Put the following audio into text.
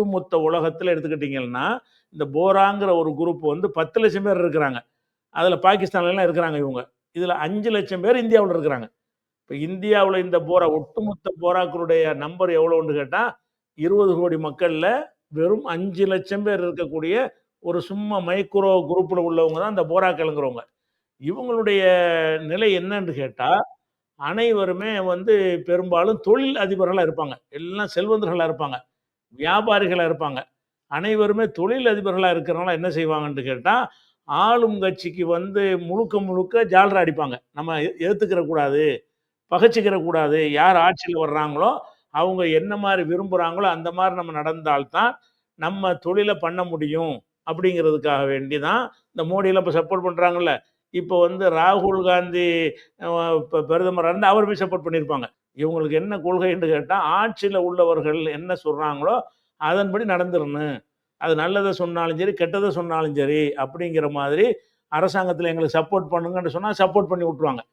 ஒட்டுமொத்த உலகத்தில் எடுத்துக்கிட்டிங்கன்னா இந்த போராங்கிற ஒரு குரூப் வந்து பத்து லட்சம் பேர் இருக்கிறாங்க. அதில் பாகிஸ்தான்லாம் இருக்கிறாங்க இவங்க. இதில் அஞ்சு லட்சம் பேர் இந்தியாவில் இருக்கிறாங்க. இப்போ இந்தியாவில் இந்த போரா ஒட்டுமொத்த போராக்களுடைய நம்பர் எவ்வளோன்னு கேட்டால் இருபது கோடி மக்களில் வெறும் அஞ்சு லட்சம் பேர் இருக்கக்கூடிய ஒரு சும்மா மைக்ரோ குரூப்பில் உள்ளவங்க தான் இந்த போராக்கள்ங்கிறவங்க. இவங்களுடைய நிலை என்னன்னு கேட்டால் அனைவருமே வந்து பெரும்பாலும் தொழில் அதிபர்களாக இருப்பாங்க. எல்லாம் செல்வந்தர்களாக இருப்பாங்க. வியாபாரிகளாக இருப்பாங்க. அனைவருமே தொழில் அதிபர்களாக இருக்கிறவங்களாம் என்ன செய்வாங்கன்னு கேட்டால் ஆளும் கட்சிக்கு வந்து முழுக்க முழுக்க ஜாலரா அடிப்பாங்க. நம்ம எ- எதிர்த்துக்கிற கூடாது பகச்சிக்கிற கூடாது யார் ஆட்சியில் வர்றாங்களோ அவங்க என்ன மாதிரி விரும்புகிறாங்களோ அந்த மாதிரி நம்ம நடந்தால்தான் நம்ம தொழிலை பண்ண முடியும். அப்படிங்கிறதுக்காக வேண்டி தான் இந்த மோடியில் இப்போ சப்போர்ட் பண்ணுறாங்கல்ல இப்போ வந்து ராகுல் காந்தி இப்போ பிரதமராக இருந்து அவர் போய் சப்போர்ட் பண்ணியிருப்பாங்க இவங்களுக்கு என்ன கொள்கைன்னு கேட்டால் ஆட்சியில் உள்ளவர்கள் என்ன சொல்கிறாங்களோ அதன்படி நடந்துடணும் அது நல்லதை சொன்னாலும் சரி கெட்டதை சொன்னாலும் சரி அப்படிங்கிற மாதிரி அரசாங்கத்தில் எங்களுக்கு சப்போர்ட் பண்ணுங்கன்னு சொன்னால் சப்போர்ட் பண்ணி விட்ருவாங்க